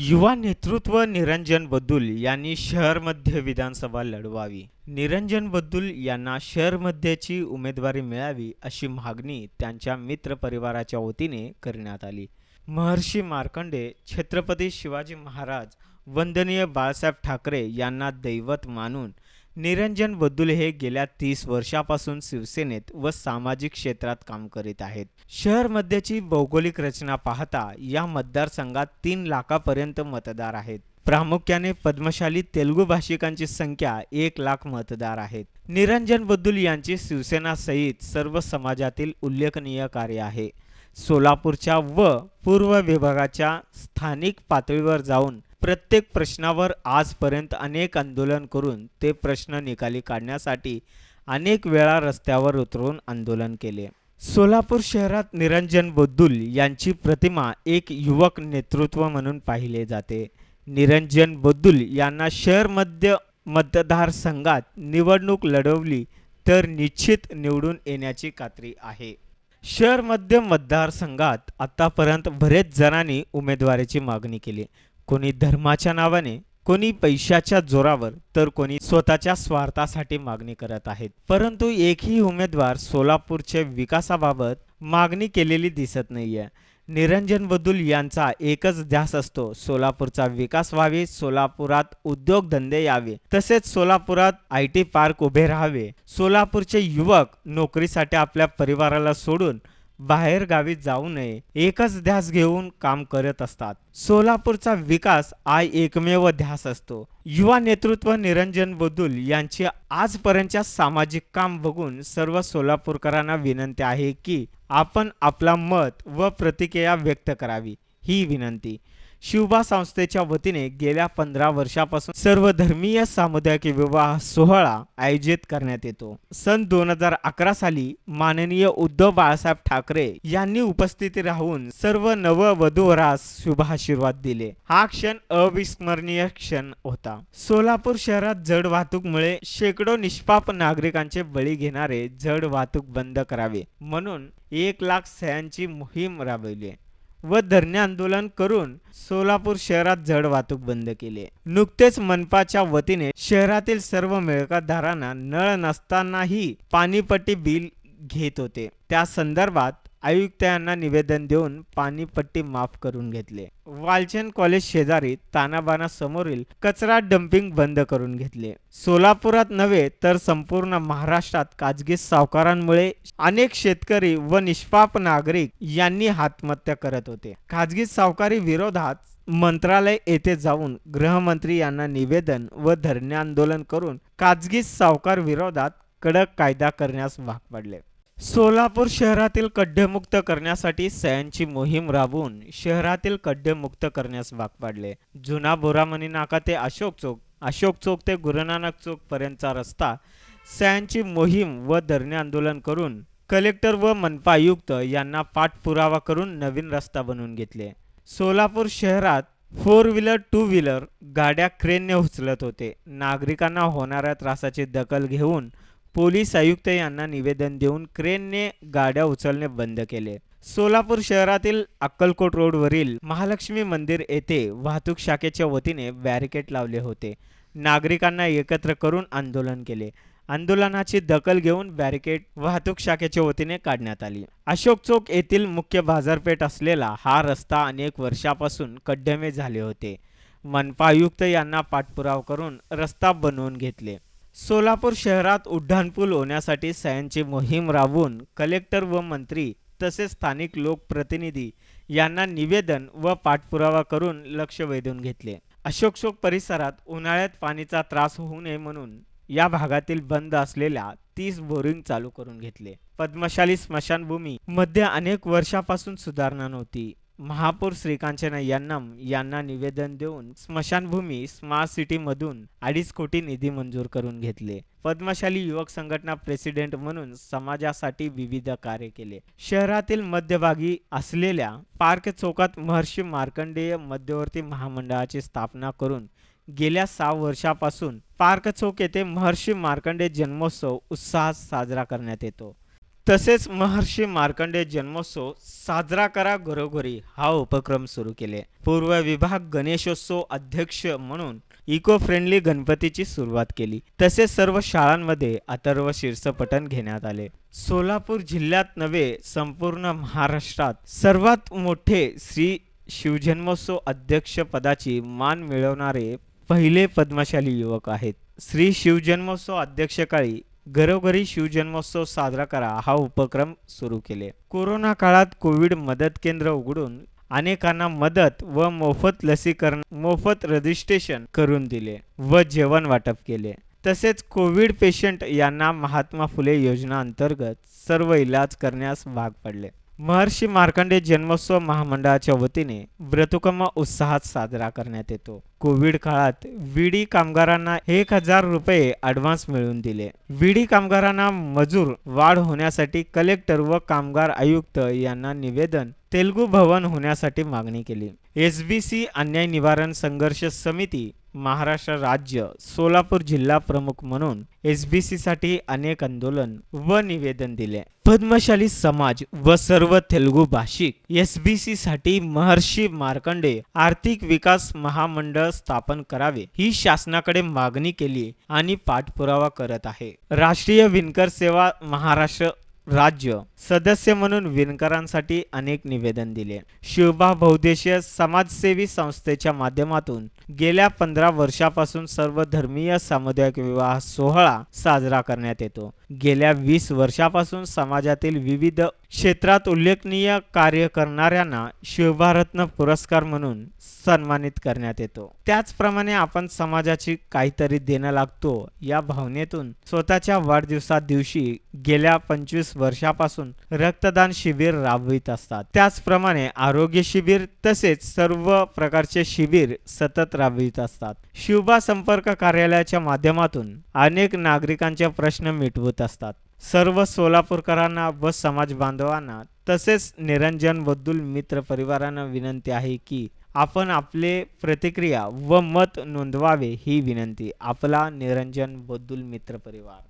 युवा नेतृत्व निरंजन बद्दुल यांनी शहरमध्ये विधानसभा लढवावी. निरंजन बद्दुल यांना शहरमध्येची उमेदवारी मिळावी अशी मागणी त्यांच्या मित्र परिवाराच्या वतीने करण्यात आली. महर्षी मार्कंडे छत्रपती शिवाजी महाराज वंदनीय बाळासाहेब ठाकरे यांना दैवत मानून निरंजन बद्दुल हे गेल्या तीस वर्षापासून शिवसेनेत व सामाजिक क्षेत्रात काम करीत आहेत. शहरमध्येची भौगोलिक रचना पाहता या मतदारसंघात तीन लाखापर्यंत मतदार आहेत. प्रामुख्याने पद्मशाली तेलुगू भाषिकांची संख्या एक लाख मतदार आहेत. निरंजन बद्दुल यांची शिवसेना सहित सर्व समाजातील उल्लेखनीय कार्य आहे. सोलापूरच्या व पूर्व विभागाच्या स्थानिक पातळीवर जाऊन प्रत्येक प्रश्नावर आजपर्यंत अनेक आंदोलन करून ते प्रश्न निकाली काढण्यासाठी अनेक वेळा रस्त्यावर उतरून आंदोलन केले. सोलापूर शहरात निरंजन बोद्दुल यांची प्रतिमा एक युवक नेतृत्व म्हणून पाहिले जाते. निरंजन बोद्दुल यांना शहर मध्य मतदारसंघात निवडणूक लढवली तर निश्चित निवडून येण्याची खात्री आहे. शहर मध्य मतदारसंघात आतापर्यंत बरेच जणांनी उमेदवारीची मागणी केली. कोणी धर्माच्या नावाने कोणी पैशाच्या जोरावर तर कोणी स्वतःच्या स्वार्थासाठी मागणी करत आहेत. परंतु एकही उमेदवार सोलापूरच्या विकासाबाबत मागणी केलेली दिसत नाहीये. निरंजन बदुल यांचा एकच ध्यास असतो सोलापूरचा विकास व्हावे सोलापुरात उद्योगधंदे यावे. तसेच सोलापुरात आय टी पार्क उभे राहावे. सोलापूरचे युवक नोकरीसाठी आपल्या परिवाराला सोडून बाहेर गावी जाऊ नये. एकच ध्यास घेऊन काम करत असतात. सोलापूरचा विकास हा एकमेव ध्यास असतो. युवा नेतृत्व निरंजन बदुल यांची आजपर्यंतच्या सामाजिक काम बघून सर्व सोलापूरकरांना विनंती आहे की आपण आपला मत व प्रतिक्रिया व्यक्त करावी. ही विनंती. शिवबा संस्थेच्या वतीने गेल्या पंधरा वर्षापासून सर्व धर्मीय सामुदायिक विवाह सोहळा आयोजित करण्यात येतो. सन दोन हजार अकरा साली माननीय उद्धव बाळासाहेब ठाकरे यांनी उपस्थिती राहून सर्व नव वधूवरास शुभाशीर्वाद दिले. हा क्षण अविस्मरणीय क्षण होता. सोलापूर शहरात जड वाहतूकमुळे शेकडो निष्पाप नागरिकांचे बळी घेणारे जड वाहतूक बंद करावे म्हणून एक लाख सह्यांची मोहीम राबवली. व धरणे आंदोलन करून सोलापूर शहरात जड वाहतूक बंद केली. नुकतेच मनपाच्या वतीने शहरातील सर्व मिळकतदारांना नळ नसतानाही पाणीपट्टी बिल घेत होते. त्या संदर्भात आयुक्त यांना निवेदन देऊन पाणीपट्टी माफ करून घेतले. वालचंद कॉलेज शेजारी तानाबाना समोरील कचरा डम्पिंग बंद करून घेतले. सोलापुरात नव्हे तर संपूर्ण महाराष्ट्रात खाजगी सावकारांमुळे अनेक शेतकरी व निष्पाप नागरिक यांनी आत्महत्या करत होते. खाजगी सावकारी विरोधात मंत्रालय येथे जाऊन गृहमंत्री यांना निवेदन व धरणे आंदोलन करून खाजगी सावकार विरोधात कडक कायदा करण्यास भाग पडले. सोलापूर शहरातील खड्डेमुक्त करण्यासाठी सयांची मोहीम राबवून शहरातील खड्डेमुक्त करण्यास भाग पाडले. जुना बोरामणी नाका ते अशोक चौक अशोक चौक ते गुरुनानक चौक पर्यंतचा रस्ता सयांची मोहीम व धरणे आंदोलन करून कलेक्टर व मनपा आयुक्त यांना पाठपुरावा करून नवीन रस्ता बनवून घेतले. सोलापूर शहरात फोर व्हीलर टू व्हीलर गाड्या क्रेनने उचलत होते. नागरिकांना होणाऱ्या त्रासाची दखल घेऊन पोलीस आयुक्त यांना निवेदन देऊन क्रेनने गाड्या उचलणे बंद केले. सोलापूर शहरातील अक्कलकोट रोडवरील महालक्ष्मी मंदिर येथे वाहतूक शाखेच्या वतीने बॅरिकेड लावले होते. नागरिकांना एकत्र करून आंदोलन केले. आंदोलनाची दखल घेऊन बॅरिकेड वाहतूक शाखेच्या वतीने काढण्यात आली. अशोक चौक येथील मुख्य बाजारपेठ असलेला हा रस्ता अनेक वर्षापासून कड्डमे झाले होते. मनपा आयुक्त यांना पाठपुराव करून रस्ता बनवून घेतले. सोलापूर शहरात उड्डाणपूल होण्यासाठी सह्यांची मोहीम राबवून कलेक्टर व मंत्री तसेच स्थानिक लोकप्रतिनिधी यांना निवेदन व पाठपुरावा करून लक्ष वेधून घेतले. अशोक चौक परिसरात उन्हाळ्यात पाणीचा त्रास होऊ नये म्हणून या भागातील बंद असलेल्या तीस बोरिंग चालू करून घेतले. पद्मशाली स्मशानभूमी मध्ये अनेक वर्षापासून सुधारणा नव्हती. महापौर श्रीकांचन यन्नम यांना निवेदन देऊन स्मशानभूमी स्मार्ट सिटी मधून अडीच कोटी निधी मंजूर करून घेतले. पद्मशाली युवक संघटना प्रेसिडेंट म्हणून समाजासाठी विविध कार्य केले. शहरातील मध्यभागी असलेल्या पार्क चौकात महर्षी मार्कंडेय मध्यवर्ती महामंडळाची स्थापना करून गेल्या सहा वर्षापासून पार्क चौक येथे महर्षी मार्कंडे जन्मोत्सव उत्साहात साजरा करण्यात येतो. तसेच महर्षी मार्कंडे जन्मोत्सव साजरा करा घरोघरी हा उपक्रम सुरू केले. पूर्व विभाग गणेशोत्सव अध्यक्ष म्हणून इको फ्रेंडली गणपतीची सुरुवात केली. तसेच सर्व शाळांमध्ये अथर्व शीर्षपठण घेण्यात आले. सोलापूर जिल्ह्यात नव्हे संपूर्ण महाराष्ट्रात सर्वात मोठे श्री शिवजन्मोत्सव अध्यक्ष पदाची मान मिळवणारे पहिले पद्मशाली युवक आहेत. श्री शिवजन्मोत्सव अध्यक्षकाळी घरोघरी शिवजन्मोत्सव साजरा करा हा उपक्रम सुरू केले. कोरोना काळात कोविड मदत केंद्र उघडून अनेकांना मदत व मोफत लसीकरण मोफत रजिस्ट्रेशन करून दिले व जेवण वाटप केले. तसेच कोविड पेशंट यांना महात्मा फुले योजना अंतर्गत सर्व इलाज करण्यास भाग पडले. महर्षी मार्कंडे जन्मोत्सव महामंडळाच्या वतीने व्रतुकर्म उत्साहात साजरा करण्यात येतो. कोविड काळात विडी कामगारांना एक हजार रुपये अडव्हान्स मिळवून दिले. विडी कामगारांना मजूर वाढ होण्यासाठी कलेक्टर व कामगार आयुक्त यांना निवेदन तेलगू भवन होण्यासाठी मागणी केली. एस बी सी अन्याय निवारण संघर्ष समिती महाराष्ट्र राज्य सोलापूर जिल्हा प्रमुख म्हणून एस बी सी साठी अनेक आंदोलन व निवेदन दिले. पद्मशाली समाज व सर्व तेलुगू भाषिक एस बी सी साठी महर्षी मार्कंडे आर्थिक विकास महामंडळ स्थापन करावे ही शासनाकडे मागणी केली आणि पाठपुरावा करत आहे. राष्ट्रीय विणकर सेवा महाराष्ट्र राज्य सदस्य म्हणून विणकरांसाठी अनेक निवेदन दिले. शिवबा बहुदेशीय समाजसेवी संस्थेच्या माध्यमातून गेल्या पंधरा वर्षापासून सर्व धर्मीय सामुदायिक विवाह सोहळा साजरा करण्यात येतो. गेल्या वीस वर्षापासून समाजातील विविध क्षेत्रात उल्लेखनीय कार्य करणाऱ्यांना शिवभारत्न पुरस्कार म्हणून सन्मानित करण्यात येतो. त्याचप्रमाणे आपण समाजाची काहीतरी देणं लागतो या भावनेतून स्वतःच्या वाढदिवसा दिवशी गेल्या पंचवीस वर्षापासून रक्तदान शिबिर राबवित असतात. त्याचप्रमाणे आरोग्य शिबिर तसेच सर्व प्रकारचे शिबिर सतत राबवित असतात. शिवबा संपर्क कार्यालयाच्या माध्यमातून अनेक नागरिकांचे प्रश्न मिटवत असतात. सर्व सोलापूरकरांना व समाज बांधवांना तसेच निरंजनबद्दल मित्र परिवारांना विनंती आहे की आपण आपले प्रतिक्रिया व मत नोंदवावे ही विनंती. आपला निरंजनबद्दल मित्र परिवार.